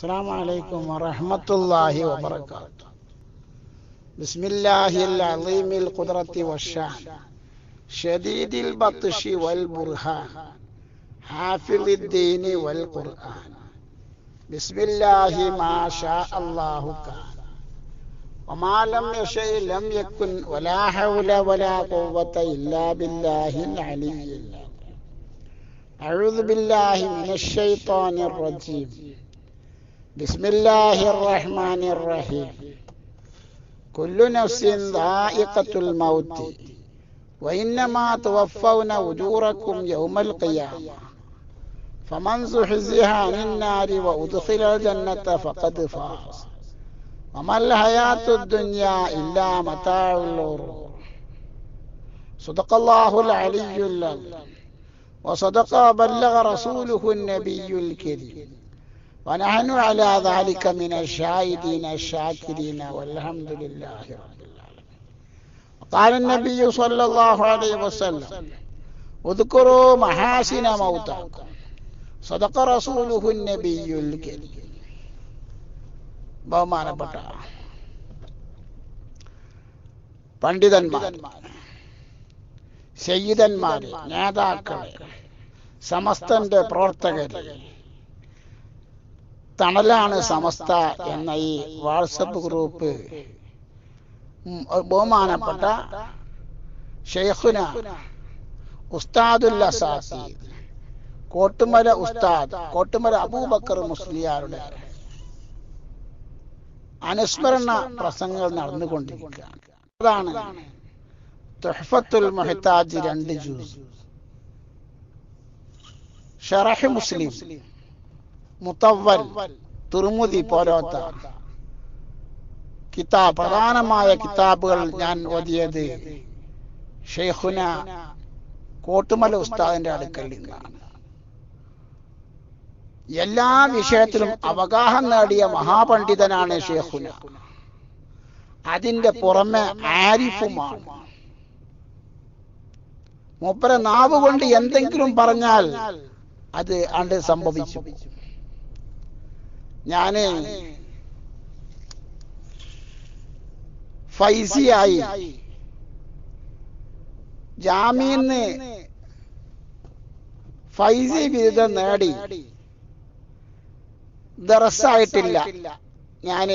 السلام عليكم ورحمة الله وبركاته. بسم الله العظيم القدرة والشان شديد البطش والبرهان حافظ الدين والقرآن. بسم الله ما شاء الله كان. وما لم يشأ لم يكن ولا حول ولا قوة إلا بالله العلي العظيم. أعوذ بالله من الشيطان الرجيم. بسم الله الرحمن الرحيم. كل نفس ذائقة الموت وإنما توفون أجوركم يوم القيامة. فمن زحزح عن النار وأدخل الجنة فقد فاز. وما الحياة الدنيا إلا متاع الغرور. صدق الله العلي العظيم. وصدق بلغ رسوله النبي الكريم. ونحن على ذلك من الشاهدين الشاكرين والحمد لله رب العالمين قال النبي صلى الله عليه وسلم اذكروا محاسن موتاكم صدق رسوله النبي الكريم ബഹുമാനപ്പെട്ട പണ്ഡിതന്മാർ സയ്യിദന്മാര് നേതാക്കളെ സമസ്തന്റെ പ്രവർത്തകര് തണലാണ് സമസ്ത എന്ന ഈ വാട്സപ്പ് ഗ്രൂപ്പ്. ബഹുമാനപ്പെട്ട ഷെയ്ഖുന ഉസ്താദുൽ അസാസി കോട്ടുമല ഉസ്താദ് കോട്ടുമല അബൂബക്കർ മുസ്ലിയാരുടെ അനുസ്മരണ പ്രസംഗങ്ങൾ നടന്നുകൊണ്ടിരിക്കുകയാണ്. അതാണ് തുഹഫത്തുൽ മൊഹത്താജ് രണ്ട് ജ്യൂസ് ഷറഹ് മുസ്ലിം. മുത്തവൽ തുർമുദി പോലോത്ത കിതാബ് പ്രധാനമായ കിതാബുകൾ ഞാൻ ഓതിയത് ഷെയ്ഖുന കോട്ടുമല ഉസ്താദിന്റെ അടുക്കൽ നിന്നാണ്. എല്ലാ വിഷയത്തിലും അവഗാഹം നേടിയ മഹാപണ്ഡിതനാണ് ഷെയ്ഖുന. അതിന്റെ പുറമെ ആരിഫുമാണ്. മൂപ്പര നാവ് കൊണ്ട് എന്തെങ്കിലും പറഞ്ഞാൽ അത് അണ്ട് സംഭവിച്ചു. ഞാൻ ഫൈസിയായി ജാമീന്ന് ഫൈസി ബിരുദം നേടി. ദറസായിട്ടില്ല. ഞാൻ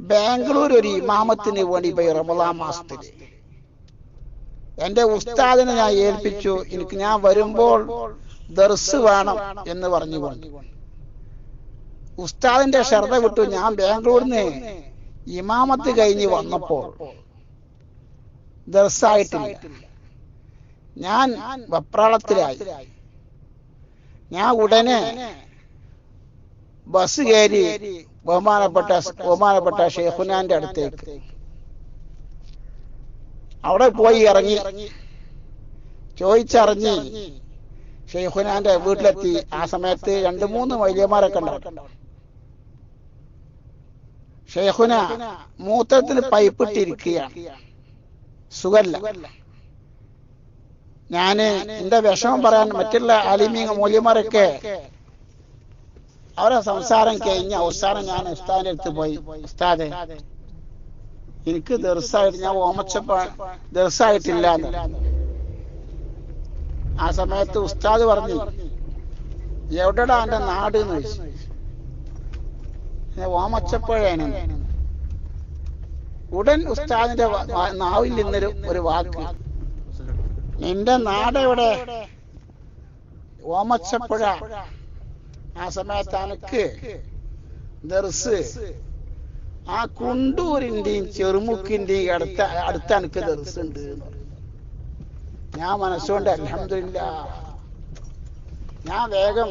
ബാംഗ്ലൂർ ഒരു ഇമാമത്തിന് വേണ്ടി പോയി റമദാം മാസത്തിൽ എന്റെ ഉസ്താദിനെ ഞാൻ ഏൽപ്പിച്ചു. എനിക്ക് ഞാൻ വരുമ്പോൾ ദർസ് വേണം എന്ന് പറഞ്ഞുകൊണ്ട്. ഉസ്താദിന്റെ ശ്രദ്ധ വിട്ടു ഞാൻ ബാംഗ്ലൂരിന്ന് ഇമാമത്ത് കഴിഞ്ഞ് വന്നപ്പോൾ ദർസായിട്ടില്ല. ഞാൻ വെപ്രാളത്തിലായി. ഞാൻ ഉടനെ ബസ് കയറി ബഹുമാനപ്പെട്ട ബഹുമാനപ്പെട്ട ഷെയ്ഖുനാന്റെ അടുത്തേക്ക്. അവിടെ പോയി ഇറങ്ങി ചോദിച്ചറിഞ്ഞ് ഷെയ്ഖുനാന്റെ വീട്ടിലെത്തി. ആ സമയത്ത് രണ്ട് മൂന്ന് വൈദ്യമാരൊക്കെ ഉണ്ടാവും ഷെയ്ഖുന മൂത്രത്തിന് പൈപ്പിട്ടിരിക്കുകയാണ്. സുഖല്ല. ഞാൻ എന്റെ വിഷമം പറയാൻ മറ്റുള്ള അലിമീങ്ങ മൂല്യമാരൊക്കെ അവരെ സംസാരം കഴിഞ്ഞ അവസാനം ഞാൻ ഉസ്താദിന്റെ അടുത്ത് പോയി. ഉസ്താദെ എനിക്ക് ദർസായിട്ട് ഞാൻ ഓമച്ചപ്പ ദർസായിട്ടില്ല ആ സമയത്ത് ഉസ്താദ് പറഞ്ഞു എവിടെടാ എന്റെ നാട് എന്ന് ചോദിച്ചു. ഞാൻ ഓമച്ചപ്പോഴാണ് ഉടൻ ഉസ്താദിന്റെ നാവിൽ നിന്നൊരു ഒരു വാക്ക്. നിന്റെ നാട് എവിടെ? ഓമച്ചപ്പുഴ ആ സമയത്ത് അനക്ക് ദർസ്. ആ കുണ്ടൂരിന്റെയും ചെറുമുക്കിന്റെയും അടുത്ത അടുത്ത എനിക്ക് ദർസ് ഉണ്ട് ഞാൻ മനസ്സുകൊണ്ട് അലഹമില്ല ഞാൻ വേഗം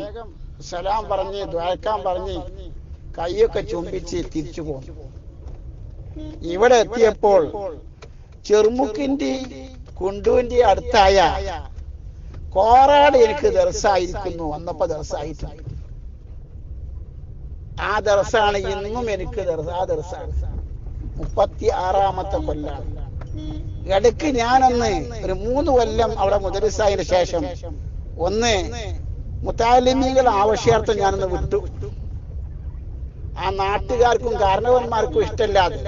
സലാം പറഞ്ഞ് ദ്വാരക്കാൻ പറഞ്ഞ് കൈയൊക്കെ ചുംബിച്ച് തിരിച്ചു പോന്നു. ഇവിടെ എത്തിയപ്പോൾ ചെറുമുക്കിന്റെ കുണ്ടുവിന്റെ അടുത്തായ കോറാട് എനിക്ക് ദർസായിരിക്കുന്നു. വന്നപ്പോ ദർസായിട്ടുണ്ട് ആ ദർസാണ് ഇന്നും എനിക്ക് ആ ദർസാണ്. മുപ്പത്തി ആറാമത്തെ കൊല്ലാണ്. ഇടയ്ക്ക് ഞാനൊന്ന് ഒരു മൂന്ന് കൊല്ലം അവിടെ മുദരിസായതിനു ശേഷം ഒന്ന് മുത്താലിമികൾ ആവശ്യാർത്ഥം ഞാനൊന്ന് വിട്ടു. ആ നാട്ടുകാർക്കും കാരണവന്മാർക്കും ഇഷ്ടമില്ലാതെ.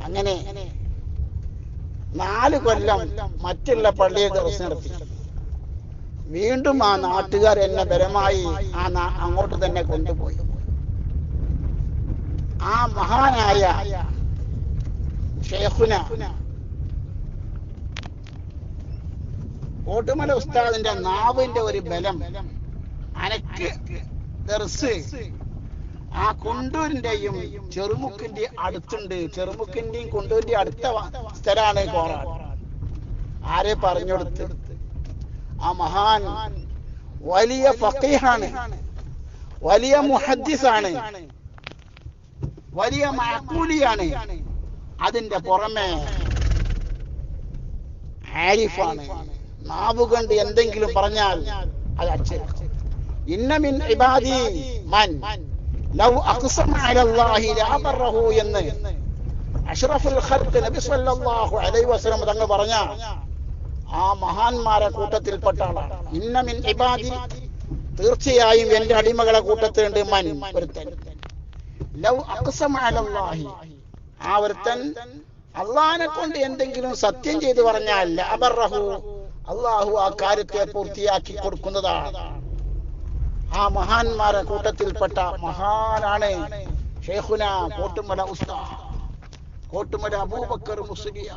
അങ്ങനെ നാല് കൊല്ലം മറ്റുള്ള പള്ളിയെ ദിവസം നടത്തി. വീണ്ടും ആ നാട്ടുകാർ എന്നെ ബലമായി ആ അങ്ങോട്ട് തന്നെ കൊണ്ടുപോയി. ആ മഹാനായ ഷേഖുന ഓട്ടുമല ഉസ്താദിന്റെ നാവിന്റെ ഒരു ബലം അനക്ക് ദർസ് ആ കുണ്ടൂരിന്റെയും ചെറുമുക്കിന്റെ അടുത്തുണ്ട്. ചെറുമുക്കിന്റെയും കുണ്ടൂരിന്റെ അടുത്ത സ്ഥലമാണ് കോറാട്. ആരെ പറഞ്ഞെടുത്ത് ആ മഹാൻ വലിയ ഫക്കീഹാണ് വലിയ മുഹദ്ദിസാണ്. വലിയ മാക്കൂലിയാണ്. അതിന്റെ പുറമെ ആരിഫാണ് നാവ് കൊണ്ട് എന്തെങ്കിലും പറഞ്ഞാൽ അത് അച്ഛൻ ഇന്നമിൻ ഇബാദി മൻ. ലൗ ബറഹു എന്ന്. അഷ്റഫുൽ ഖൽഖ് നബി സല്ലല്ലാഹു അലൈഹി വസല്ലം തങ്ങൾ പറഞ്ഞ ആ മഹാന്മാരെ കൂട്ടത്തിൽപ്പെട്ട ആളാണ്. ഇന്ന മിൻ ഇബാദി തീർച്ചയായും എന്റെ അടിമകളെ കൂട്ടത്തിലുണ്ട് മൻ ഒരുത്തൻ. ലൗ അഖ്സമ അലല്ലാഹി ആ ഒരുത്തൻ അള്ളാഹിനെ കൊണ്ട് എന്തെങ്കിലും സത്യം ചെയ്തു പറഞ്ഞാൽ ലഅബറഹു അള്ളാഹു ആ കാര്യത്തെ പൂർത്തിയാക്കി കൊടുക്കുന്നതാണ്. ആ മഹാന്മാരെ കൂട്ടത്തിൽപ്പെട്ട മഹാനാണ് ഷെയ്ഖുന കോട്ടുമല ഉസ്താദ്. കോട്ടുമല അബൂബക്കർ മുസ്ലിയ.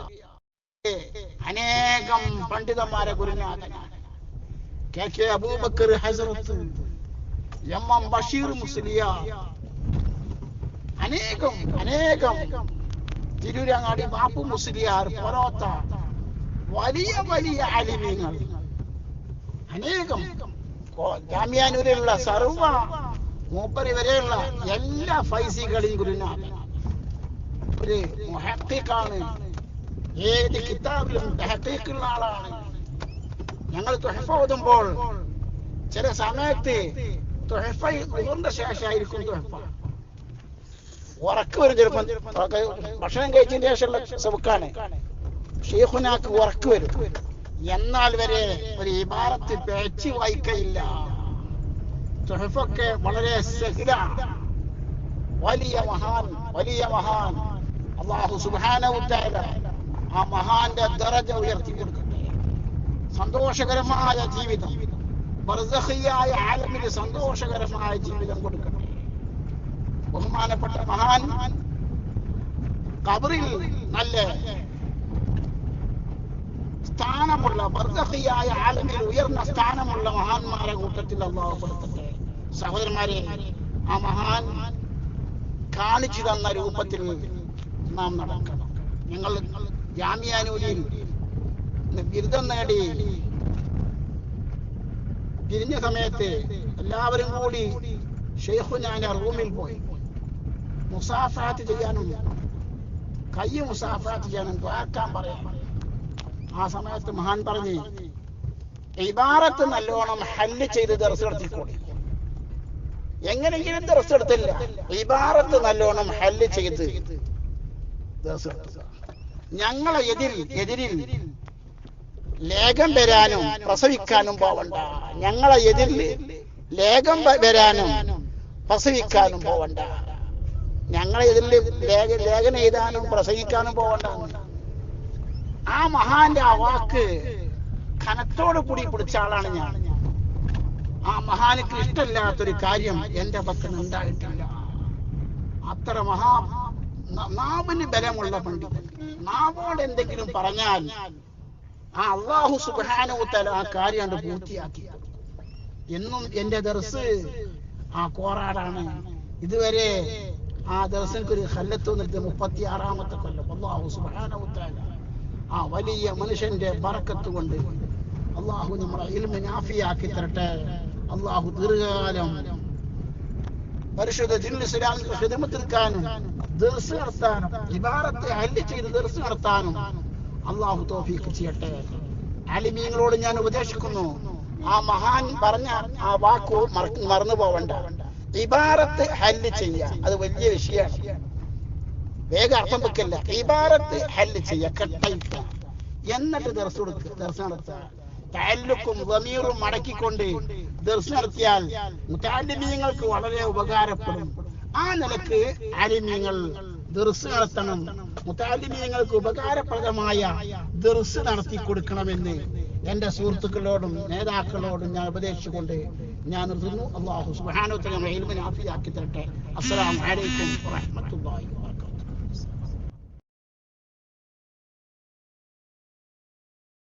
അനേകം പണ്ഡിതന്മാരെ ഗുരുനാഥനാണ്. കെ അബൂബക്കർ ഹസരത്ത് എം എം ബഷീർ മുസ്ലിയ. അനേകം അനേകം തിരൂരങ്ങാടി ബാപ്പു മുസ്ലിയാർ പൊറോത്ത വലിയ വലിയ അലിമീങ്ങൾ. അനേകം ജാമ്യാനൂരിലുള്ള സർവ മൂപ്പരി വരെയുള്ള എല്ലാ ഫൈസികളെയും ഗുരുനാഥൻ ഒരു മുഹത്തിക്കാണ് ഏത് കിതാബിലും തഹക്കീക്കുള്ള ആളാണ്. ഞങ്ങൾ തുഹഫ ഓതുമ്പോൾ ചില സമയത്ത് തുഹഫ ഉയർന്ന ശേഷമായിരിക്കും തുഹഫ. ഉറക്ക് വരും ചിലപ്പം. ഭക്ഷണം കഴിച്ചതിന് ശേഷമുള്ള സുഖാണ് ഷെയ്ഖുനാക്ക് ഉറക്ക് വരും. എന്നാൽ വരെ ഒരു ഇബാറത്ത് പേച്ച് വായിക്കയില്ല. സുഹഫൊക്കെ വളരെ സഹിലാണ് വലിയ മഹാൻ വലിയ മഹാൻ. അള്ളാഹു സുബ്ഹാനഹു തആല ആ മഹാന്റെ ദറജ ഉയർത്തി കൊടുക്കട്ടെ. സന്തോഷകരമായ ജീവിതം ബർസഹിയായ ആലമിന് സന്തോഷകരമായ ജീവിതം കൊടുക്കട്ടെ. ബഹുമാനപ്പെട്ട മഹാൻ കബറിൽ നല്ല സ്ഥാനമുള്ള ബർസഖിയായ ആലമിൽ ഉയർന്ന സ്ഥാനമുള്ള മഹാന്മാരെ കൂട്ടത്തിൽ അള്ളാഹു കൊടുത്തിട്ട് സഹോദരന്മാരെ ആ മഹാൻ കാണിച്ചു തന്ന രൂപത്തിൽ നാം നടക്കണം. ഞങ്ങൾ ജാമ്യാനൂരിൽ ബിരുദം നേടി പിരിഞ്ഞ സമയത്ത് എല്ലാവരും കൂടി ഷെയ്ഖു ഞാൻ റൂമിൽ പോയി. മുസാഫാത്ത് ചെയ്യാനും കൈ മുസാഫാത്ത് ചെയ്യാനും ദ്വാക്കാൻ പറയാം ആ സമയത്ത് മഹാൻ പറഞ്ഞു ഇബാറത്ത് നല്ലോണം ഹല്ല് ചെയ്ത് ദർസ് എടുത്തിക്കൂടി? എങ്ങനെയെങ്കിലും ദർസ് എടുത്തില്ല. ഇബാറത്ത് നല്ലോണം ഹല്ല് ചെയ്ത് ദർസ്. ഞങ്ങളെ എതിരിൽ എതിരിൽ ലേഖം വരാനും പ്രസവിക്കാനും പോവണ്ട. ഞങ്ങളെ എതിരിൽ ലേഖം വരാനും പ്രസവിക്കാനും പോവണ്ട. ഞങ്ങളെ എതിരിൽ ലേഖ ലേഖനം എഴുതാനും പ്രസവിക്കാനും പോവണ്ട. ആ മഹാന്റെ ആ വാക്ക് കനത്തോട് കൂടി പിടിച്ച ആളാണ് ഞാൻ. ആ മഹാനിക്ക് ഇഷ്ടമില്ലാത്തൊരു കാര്യം എന്റെ പക്കൽ ഉണ്ടായിട്ടില്ല. അത്ര മഹാ നാമന് ബലമുള്ള പണ്ഡിതൻ. നാവോട് എന്തെങ്കിലും പറഞ്ഞാൽ ആ അള്ളാഹു സുബാനുത്തല ആ കാര്യം പൂർത്തിയാക്കി എന്നും എന്റെ ദർസ് ആ കോറാടാണ്. ഇതുവരെ ആ ദർശനക്ക് ഒരു ഹല്ലത്ത് വന്നിട്ട് മുപ്പത്തി ആറാമത്തെ കൊല്ലം. അള്ളാഹു സുബാനുത്തല ആ വലിയ മനുഷ്യന്റെ ബറക്കത്ത് കൊണ്ട് അള്ളാഹു നമ്മളെ ഇൽമിനാഫിയാക്കി തരട്ടെ. അള്ളാഹു ദീർഘകാലം പരിശുദ്ധ ജിന്നിസ്ലാമിന്റെ ഹിദമത്ത് എടുക്കാനും ദർസ് നടത്താനും ഇബാറത്തെ അല്ലി ചെയ്ത് ദർസ് നടത്താനും അള്ളാഹു തോഫീക്ക് ചെയ്യട്ടെ. അലിമീങ്ങളോട് ഞാൻ ഉപദേശിക്കുന്നു. ആ മഹാൻ പറഞ്ഞ ആ വാക്കു മറ- മറന്നു പോവണ്ട ഇബാറത്ത് ഹല്ല് ചെയ്യ അത് വലിയ വിഷയമാണ്. വേഗം അർത്ഥം വെക്കല്ല. ഇബാറത്ത് ഹല്ല് ചെയ്യ കെട്ടയിക്ക എന്നിട്ട് ദർസ് കൊടുക്കുക ദർസ് വമീറും മടക്കിക്കൊണ്ട് ദർസ് നടത്തിയാൽ മുത്താലിമീങ്ങൾക്ക് വളരെ ഉപകാരപ്പെടും. ആ നിലയ്ക്ക് ആലിമീങ്ങൾ ദർസ് നടത്തണം. മുത്താലിമീങ്ങൾക്ക് ഉപകാരപ്രദമായ ദർസ് നടത്തി കൊടുക്കണമെന്ന് എന്റെ സുഹൃത്തുക്കളോടും നേതാക്കളോടും ഞാൻ ഉപദേശിച്ചുകൊണ്ട് ഞാൻ നിർത്തുന്നു. അള്ളാഹു സുബാനോത്തരം ആഫിയാക്കി തരട്ടെ. അസ്സലാമു അലൈക്കും വറഹ്മത്തുള്ളാഹി